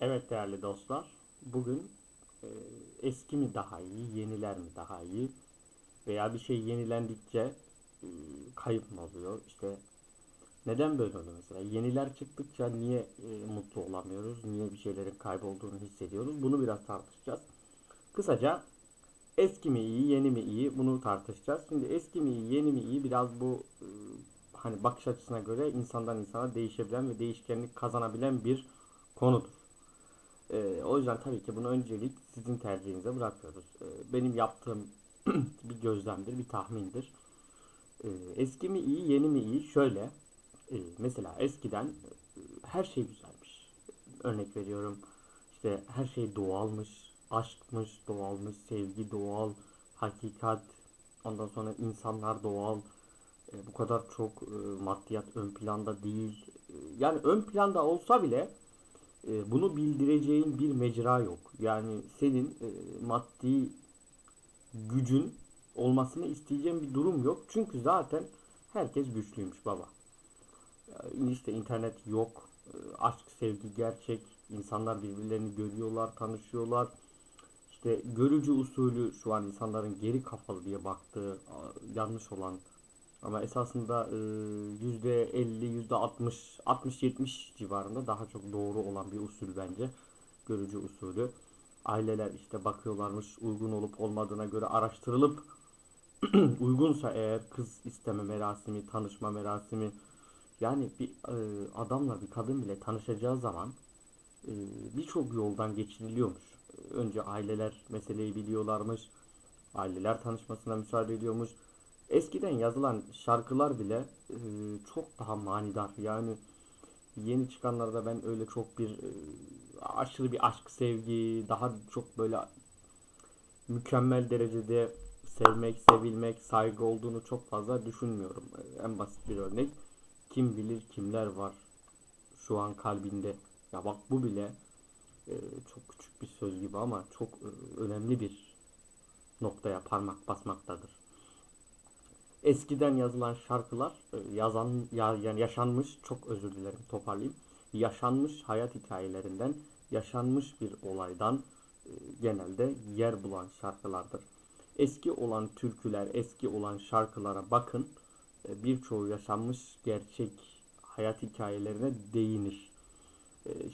Evet değerli dostlar, bugün e, eski mi daha iyi, yeniler mi daha iyi veya bir şey yenilendikçe e, kayıp mı oluyor? İşte neden böyle oluyor mesela? Yeniler çıktıkça niye e, mutlu olamıyoruz, niye bir şeylerin kaybolduğunu hissediyoruz? Bunu biraz tartışacağız. Kısaca eski mi iyi, yeni mi iyi bunu tartışacağız. Şimdi eski mi iyi, yeni mi iyi biraz bu e, hani bakış açısına göre insandan insana değişebilen ve değişkenlik kazanabilen bir konudur. Ee, o yüzden tabii ki bunu öncelik sizin tercihinize bırakıyoruz. Ee, benim yaptığım bir gözlemdir, bir tahmindir. Ee, eski mi iyi, yeni mi iyi? Şöyle, e, mesela eskiden e, her şey güzelmiş. Örnek veriyorum, işte her şey doğalmış, aşkmış, doğalmış, sevgi doğal, hakikat, ondan sonra insanlar doğal, e, bu kadar çok e, maddiyat ön planda değil. E, yani ön planda olsa bile e, bunu bildireceğin bir mecra yok. Yani senin e, maddi gücün olmasını isteyeceğin bir durum yok. Çünkü zaten herkes güçlüymüş baba. Yani işte internet yok. E, aşk, sevgi gerçek. İnsanlar birbirlerini görüyorlar, tanışıyorlar. İşte görücü usulü şu an insanların geri kafalı diye baktığı yanlış olan ama esasında yüzde 50, yüzde 60, 60-70 civarında daha çok doğru olan bir usul bence. Görücü usulü. Aileler işte bakıyorlarmış uygun olup olmadığına göre araştırılıp uygunsa eğer kız isteme merasimi, tanışma merasimi yani bir adamla bir kadın bile tanışacağı zaman birçok yoldan geçiriliyormuş. Önce aileler meseleyi biliyorlarmış. Aileler tanışmasına müsaade ediyormuş. Eskiden yazılan şarkılar bile e, çok daha manidar. Yani yeni çıkanlarda ben öyle çok bir e, aşırı bir aşk, sevgi, daha çok böyle mükemmel derecede sevmek, sevilmek, saygı olduğunu çok fazla düşünmüyorum. En basit bir örnek. Kim bilir kimler var şu an kalbinde. Ya bak bu bile e, çok küçük bir söz gibi ama çok e, önemli bir noktaya parmak basmaktadır eskiden yazılan şarkılar e, yazan ya, yani yaşanmış çok özür dilerim toparlayayım. Yaşanmış hayat hikayelerinden yaşanmış bir olaydan e, genelde yer bulan şarkılardır. Eski olan türküler, eski olan şarkılara bakın. E, birçoğu yaşanmış gerçek hayat hikayelerine değinir.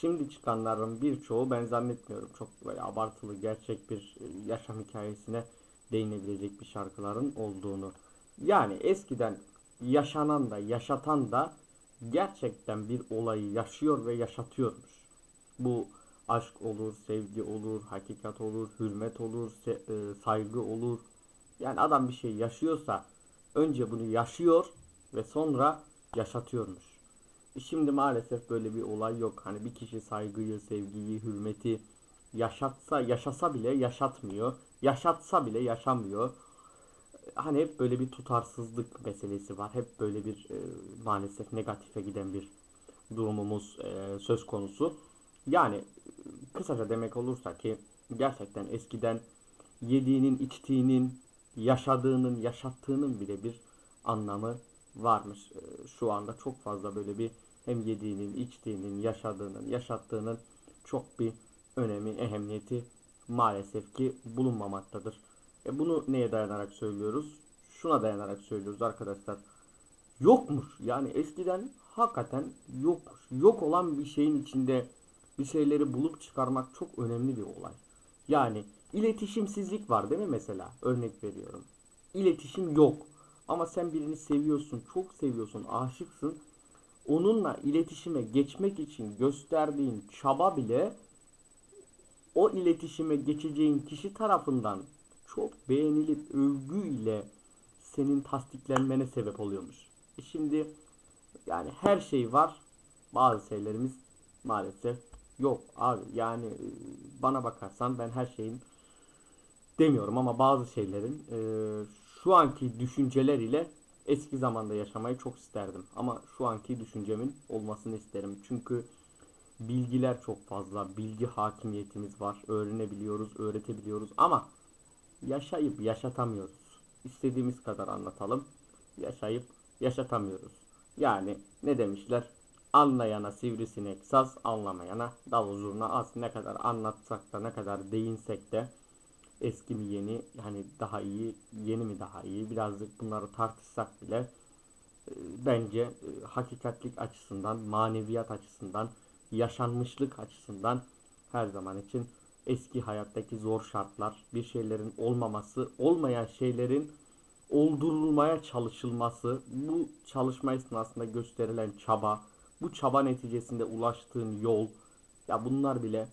Şimdi çıkanların birçoğu ben zannetmiyorum çok böyle abartılı gerçek bir yaşam hikayesine değinebilecek bir şarkıların olduğunu. Yani eskiden yaşanan da yaşatan da gerçekten bir olayı yaşıyor ve yaşatıyormuş. Bu aşk olur, sevgi olur, hakikat olur, hürmet olur, e, saygı olur. Yani adam bir şey yaşıyorsa önce bunu yaşıyor ve sonra yaşatıyormuş. E şimdi maalesef böyle bir olay yok. Hani bir kişi saygıyı, sevgiyi, hürmeti yaşatsa, yaşasa bile yaşatmıyor. Yaşatsa bile yaşamıyor hani hep böyle bir tutarsızlık meselesi var. Hep böyle bir e, maalesef negatife giden bir durumumuz e, söz konusu. Yani kısaca demek olursa ki gerçekten eskiden yediğinin, içtiğinin, yaşadığının, yaşattığının bile bir anlamı varmış. E, şu anda çok fazla böyle bir hem yediğinin, içtiğinin, yaşadığının, yaşattığının çok bir önemi, ehemmiyeti maalesef ki bulunmamaktadır. E bunu neye dayanarak söylüyoruz? Şuna dayanarak söylüyoruz arkadaşlar. Yokmuş. Yani eskiden hakikaten yokmuş. Yok olan bir şeyin içinde bir şeyleri bulup çıkarmak çok önemli bir olay. Yani iletişimsizlik var değil mi mesela? Örnek veriyorum. İletişim yok. Ama sen birini seviyorsun, çok seviyorsun, aşıksın. Onunla iletişime geçmek için gösterdiğin çaba bile o iletişime geçeceğin kişi tarafından çok beğenilip övgüyle senin tasdiklenmene sebep oluyormuş. E şimdi yani her şey var. Bazı şeylerimiz maalesef yok abi. Yani e, bana bakarsan ben her şeyin demiyorum ama bazı şeylerin e, şu anki düşünceler ile eski zamanda yaşamayı çok isterdim. Ama şu anki düşüncemin olmasını isterim. Çünkü bilgiler çok fazla. Bilgi hakimiyetimiz var. Öğrenebiliyoruz, öğretebiliyoruz ama yaşayıp yaşatamıyoruz. İstediğimiz kadar anlatalım. Yaşayıp yaşatamıyoruz. Yani ne demişler? Anlayana sivrisinek saz, anlamayana davul zurna az. Ne kadar anlatsak da ne kadar değinsek de eski mi yeni, hani daha iyi, yeni mi daha iyi birazcık bunları tartışsak bile e, bence e, hakikatlik açısından, maneviyat açısından, yaşanmışlık açısından her zaman için eski hayattaki zor şartlar, bir şeylerin olmaması, olmayan şeylerin oldurulmaya çalışılması, bu çalışma esnasında gösterilen çaba, bu çaba neticesinde ulaştığın yol, ya bunlar bile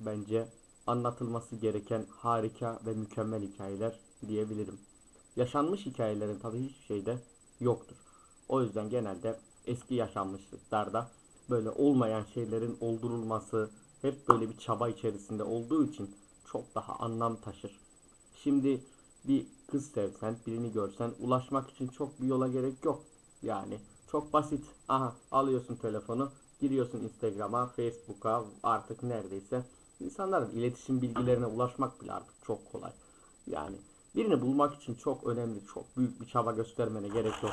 bence anlatılması gereken harika ve mükemmel hikayeler diyebilirim. Yaşanmış hikayelerin tabii hiçbir şeyde yoktur. O yüzden genelde eski yaşanmışlıklarda böyle olmayan şeylerin oldurulması hep böyle bir çaba içerisinde olduğu için çok daha anlam taşır. Şimdi bir kız sevsen, birini görsen ulaşmak için çok bir yola gerek yok. Yani çok basit. Aha alıyorsun telefonu, giriyorsun Instagram'a, Facebook'a artık neredeyse insanların iletişim bilgilerine ulaşmak bile artık çok kolay. Yani birini bulmak için çok önemli, çok büyük bir çaba göstermene gerek yok.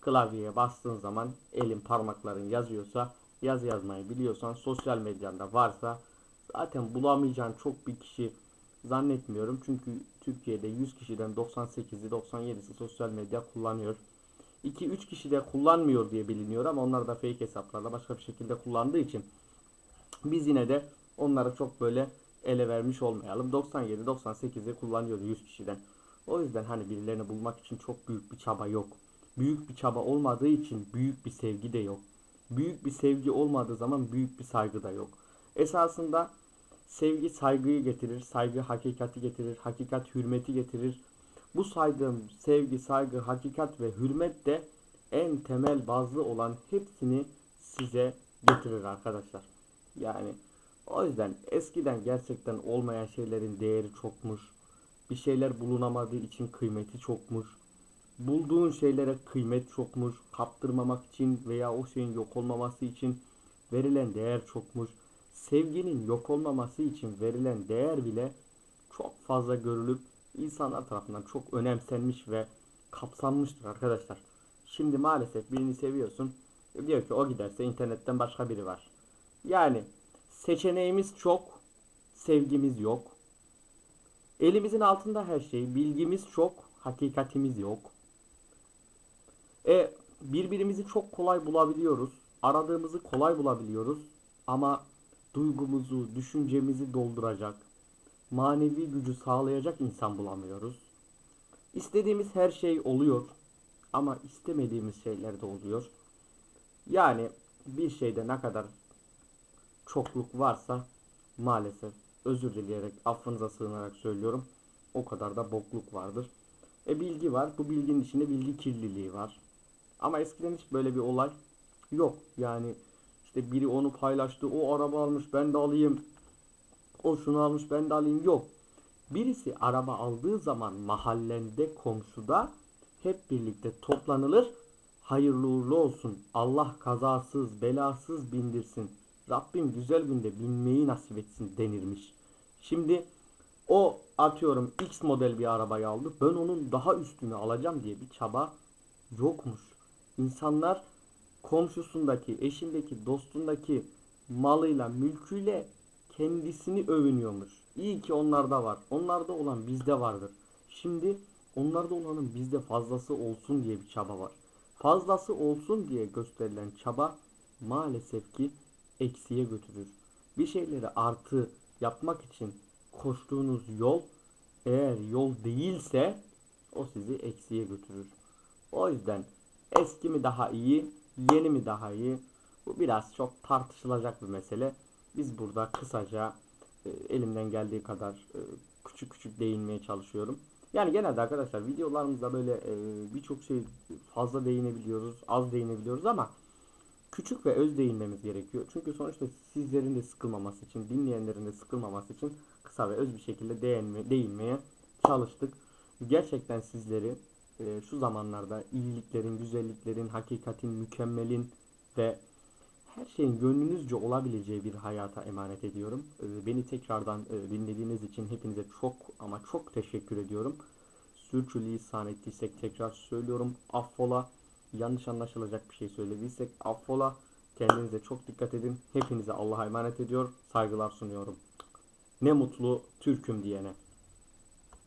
Klavyeye bastığın zaman elin parmakların yazıyorsa, yaz yazmayı biliyorsan, sosyal medyanda varsa zaten bulamayacağın çok bir kişi zannetmiyorum. Çünkü Türkiye'de 100 kişiden 98'i 97'si sosyal medya kullanıyor. 2-3 kişi de kullanmıyor diye biliniyor ama onlar da fake hesaplarla başka bir şekilde kullandığı için biz yine de onlara çok böyle ele vermiş olmayalım. 97-98'i kullanıyor 100 kişiden. O yüzden hani birilerini bulmak için çok büyük bir çaba yok. Büyük bir çaba olmadığı için büyük bir sevgi de yok. Büyük bir sevgi olmadığı zaman büyük bir saygı da yok. Esasında sevgi saygıyı getirir, saygı hakikati getirir, hakikat hürmeti getirir. Bu saygı, sevgi, saygı, hakikat ve hürmet de en temel bazlı olan hepsini size getirir arkadaşlar. Yani o yüzden eskiden gerçekten olmayan şeylerin değeri çokmuş. Bir şeyler bulunamadığı için kıymeti çokmuş. Bulduğun şeylere kıymet çokmuş. Kaptırmamak için veya o şeyin yok olmaması için verilen değer çokmuş. Sevginin yok olmaması için verilen değer bile çok fazla görülüp insanlar tarafından çok önemsenmiş ve kapsanmıştır arkadaşlar. Şimdi maalesef birini seviyorsun. Diyor ki o giderse internetten başka biri var. Yani seçeneğimiz çok, sevgimiz yok. Elimizin altında her şey, bilgimiz çok, hakikatimiz yok. E birbirimizi çok kolay bulabiliyoruz. Aradığımızı kolay bulabiliyoruz. Ama duygumuzu, düşüncemizi dolduracak, manevi gücü sağlayacak insan bulamıyoruz. İstediğimiz her şey oluyor ama istemediğimiz şeyler de oluyor. Yani bir şeyde ne kadar çokluk varsa maalesef özür dileyerek affınıza sığınarak söylüyorum o kadar da bokluk vardır. E bilgi var. Bu bilginin içinde bilgi kirliliği var. Ama eskiden hiç böyle bir olay yok. Yani işte biri onu paylaştı. O araba almış ben de alayım. O şunu almış ben de alayım. Yok. Birisi araba aldığı zaman mahallende komşuda hep birlikte toplanılır. Hayırlı uğurlu olsun. Allah kazasız belasız bindirsin. Rabbim güzel günde binmeyi nasip etsin denirmiş. Şimdi o atıyorum X model bir arabayı aldı. Ben onun daha üstünü alacağım diye bir çaba yokmuş. İnsanlar komşusundaki, eşindeki, dostundaki malıyla, mülküyle kendisini övünüyormuş. İyi ki onlarda var. Onlarda olan bizde vardır. Şimdi onlarda olanın bizde fazlası olsun diye bir çaba var. Fazlası olsun diye gösterilen çaba maalesef ki eksiye götürür. Bir şeyleri artı yapmak için koştuğunuz yol eğer yol değilse o sizi eksiye götürür. O yüzden eski mi daha iyi, yeni mi daha iyi? Bu biraz çok tartışılacak bir mesele. Biz burada kısaca e, elimden geldiği kadar e, küçük küçük değinmeye çalışıyorum. Yani genelde arkadaşlar videolarımızda böyle e, birçok şey fazla değinebiliyoruz, az değinebiliyoruz ama küçük ve öz değinmemiz gerekiyor. Çünkü sonuçta sizlerin de sıkılmaması için, dinleyenlerin de sıkılmaması için kısa ve öz bir şekilde değinme, değinmeye çalıştık. Gerçekten sizleri e, şu zamanlarda iyiliklerin, güzelliklerin, hakikatin, mükemmelin ve her şeyin gönlünüzce olabileceği bir hayata emanet ediyorum. E, beni tekrardan e, dinlediğiniz için hepinize çok ama çok teşekkür ediyorum. Sürçülisan ettiysek tekrar söylüyorum. Affola. Yanlış anlaşılacak bir şey söylediysek affola. Kendinize çok dikkat edin. Hepinize Allah'a emanet ediyor. Saygılar sunuyorum. Ne mutlu Türk'üm diyene.